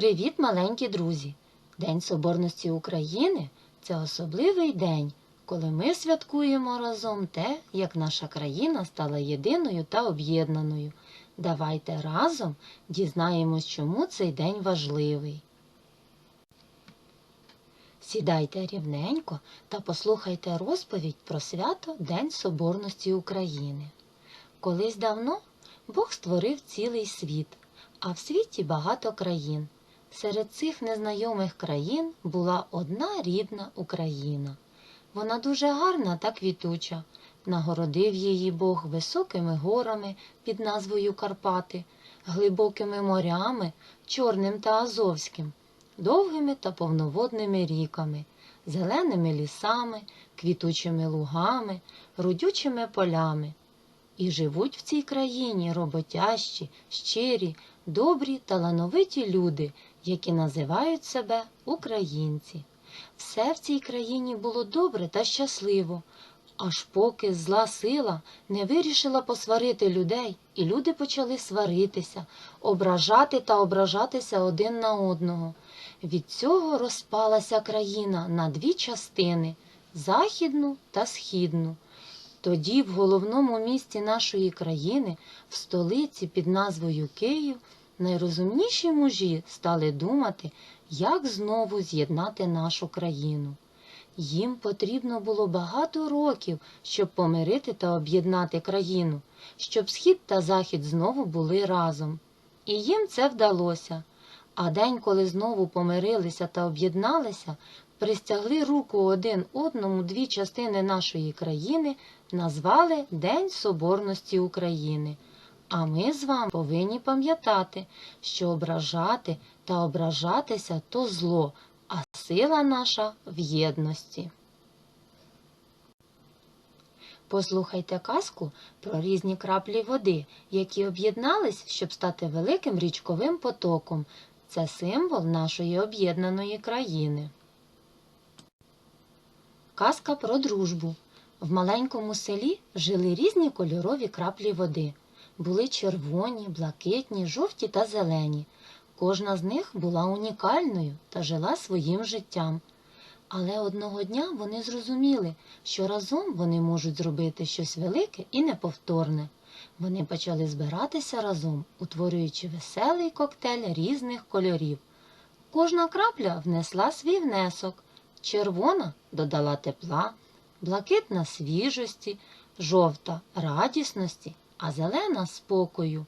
Привіт, маленькі друзі! День Соборності України це особливий день, коли ми святкуємо разом те, як наша країна стала єдиною та об'єднаною. Давайте разом дізнаємось, чому цей день важливий. Сідайте рівненько та послухайте розповідь про свято День Соборності України. Колись давно Бог створив цілий світ, а в світі багато країн. Серед цих незнайомих країн була одна рідна Україна. Вона дуже гарна та квітуча. Нагородив її Бог високими горами під назвою Карпати, глибокими морями, Чорним та Азовським, довгими та повноводними ріками, зеленими лісами, квітучими лугами, родючими полями. І живуть в цій країні роботящі, щирі, добрі, талановиті люди, які називають себе українці. Все в цій країні було добре та щасливо, аж поки зла сила не вирішила посварити людей, і люди почали сваритися, ображати та ображатися один на одного. Від цього розпалася країна на дві частини західну та східну. Тоді в головному місті нашої країни, в столиці під назвою Київ, найрозумніші мужі стали думати, як знову з'єднати нашу країну. Їм потрібно було багато років, щоб помирити та об'єднати країну, щоб схід та захід знову були разом. І їм це вдалося. А день, коли знову помирилися та об'єдналися, пристягли руку один одному дві частини нашої країни, назвали День Соборності України. А ми з вами повинні пам'ятати, що ображати та ображатися то зло, а сила наша в єдності. Послухайте казку про різні краплі води, які об'єднались, щоб стати великим річковим потоком. Це символ нашої об'єднаної країни. Казка про дружбу. В маленькому селі жили різні кольорові краплі води. Були червоні, блакитні, жовті та зелені. Кожна з них була унікальною та жила своїм життям. Але одного дня вони зрозуміли, що разом вони можуть зробити щось велике і неповторне. Вони почали збиратися разом, утворюючи веселий коктейль різних кольорів. Кожна крапля внесла свій внесок. Червона додала тепла, блакитна свіжості, жовта радісності, а зелена спокою.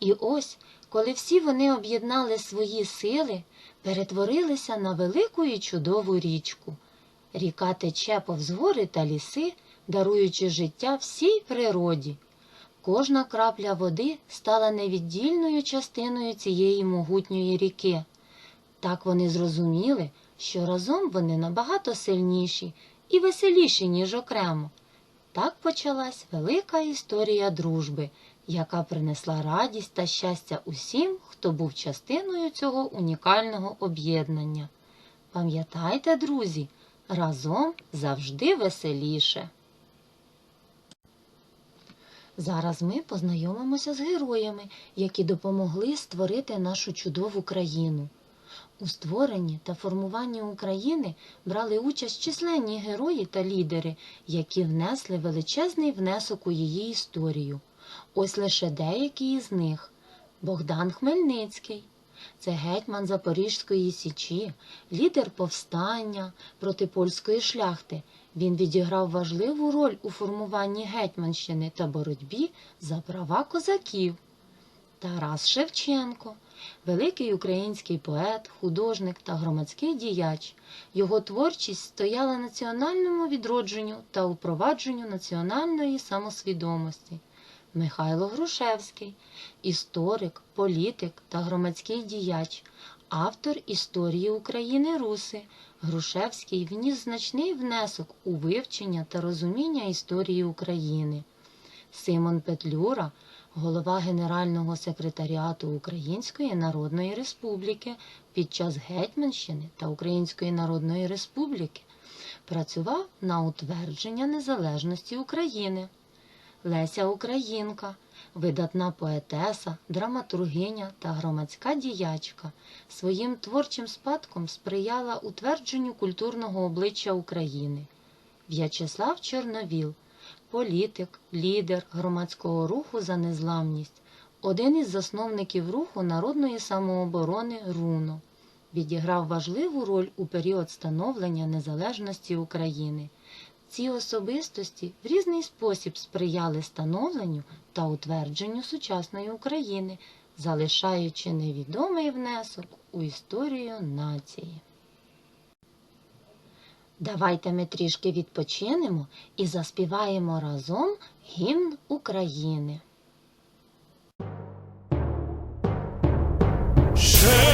І ось, коли всі вони об'єднали свої сили, перетворилися на велику і чудову річку. Ріка тече повз гори та ліси, даруючи життя всій природі. Кожна крапля води стала невіддільною частиною цієї могутньої ріки. Так вони зрозуміли, що разом вони набагато сильніші і веселіші, ніж окремо. Так почалась велика історія дружби, яка принесла радість та щастя усім, хто був частиною цього унікального об'єднання. Пам'ятайте, друзі, разом завжди веселіше. Зараз ми познайомимося з героями, які допомогли створити нашу чудову країну. У створенні та формуванні України брали участь численні герої та лідери, які внесли величезний внесок у її історію. Ось лише деякі із них. Богдан Хмельницький. Це гетьман Запорізької січі, лідер повстання проти польської шляхти. Він відіграв важливу роль у формуванні Гетьманщини та боротьбі за права козаків. Тарас Шевченко, великий український поет, художник та громадський діяч. Його творчість стояла національному відродженню та упровадженню національної самосвідомості. Михайло Грушевський, історик, політик та громадський діяч, автор історії України Руси. Грушевський вніс значний внесок у вивчення та розуміння історії України. Симон Петлюра, голова Генерального секретаріату Української Народної Республіки під час Гетьманщини та Української Народної Республіки, працював на утвердження незалежності України. Леся Українка, видатна поетеса, драматургиня та громадська діячка, своїм творчим спадком сприяла утвердженню культурного обличчя України. В'ячеслав Чорновіл, політик, лідер громадського руху за незламність, один із засновників руху народної самооборони РУНО, відіграв важливу роль у період становлення незалежності України. Ці особистості в різний спосіб сприяли становленню та утвердженню сучасної України, залишаючи невідомий внесок у історію нації. Давайте ми трішки відпочинемо і заспіваємо разом гімн України. Ще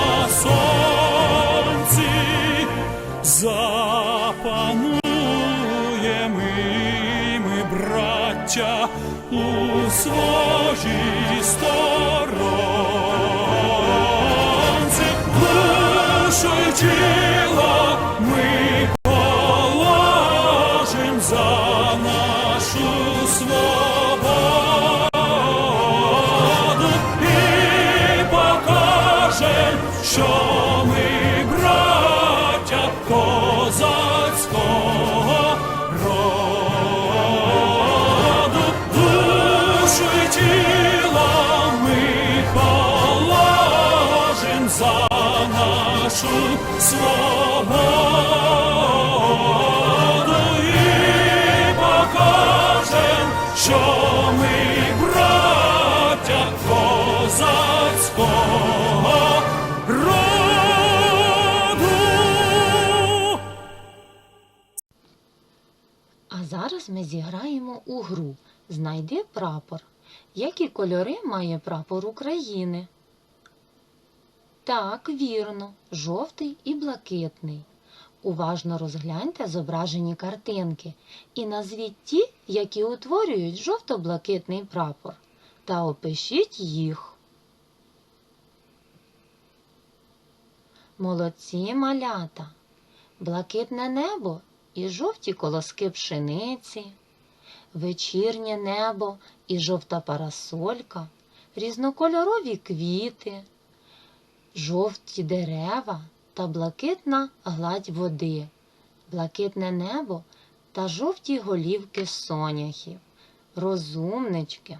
браття, у своїй сторонці, душу нашу свободу і покажем, що ми браття козацького роду. А зараз ми зіграємо у гру Знайди прапор. Які кольори має прапор України? Так, вірно, жовтий і блакитний. Уважно розгляньте зображені картинки і назвіть ті, які утворюють жовто-блакитний прапор, та опишіть їх. Молодці малята, блакитне небо і жовті колоски пшениці, вечірнє небо і жовта парасолька, різнокольорові квіти, жовті дерева та блакитна гладь води, блакитне небо та жовті голівки соняхів, розумнички.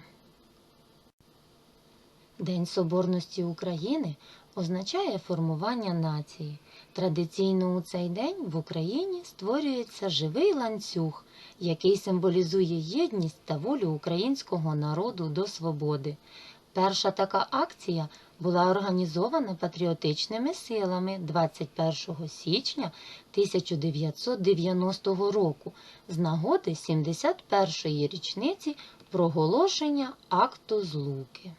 День Соборності України означає формування нації. Традиційно у цей день в Україні створюється живий ланцюг, який символізує єдність та волю українського народу до свободи. Перша така акція була організована патріотичними силами 21 січня 1990 року з нагоди 71-ї річниці проголошення акту злуки.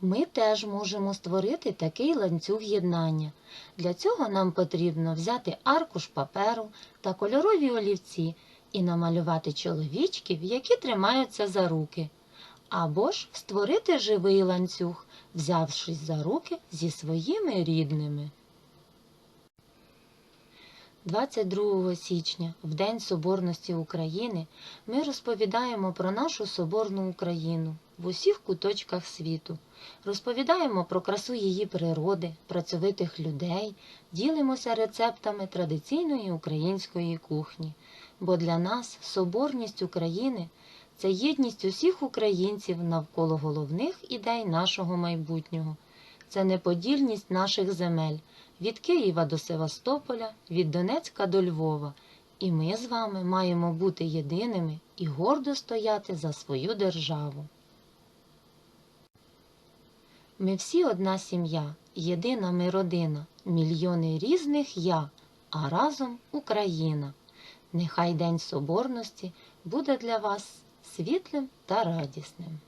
Ми теж можемо створити такий ланцюг єднання. Для цього нам потрібно взяти аркуш паперу та кольорові олівці і намалювати чоловічків, які тримаються за руки, або ж створити живий ланцюг, взявшись за руки зі своїми рідними. 22 січня, в День Соборності України, ми розповідаємо про нашу соборну Україну в усіх куточках світу. Розповідаємо про красу її природи, працьовитих людей, ділимося рецептами традиційної української кухні. Бо для нас соборність України це єдність усіх українців навколо головних ідей нашого майбутнього. Це неподільність наших земель від Києва до Севастополя, від Донецька до Львова. І ми з вами маємо бути єдиними і гордо стояти за свою державу. Ми всі одна сім'я, єдина ми родина, мільйони різних я, а разом Україна. Нехай День Соборності буде для вас світлим та радісним.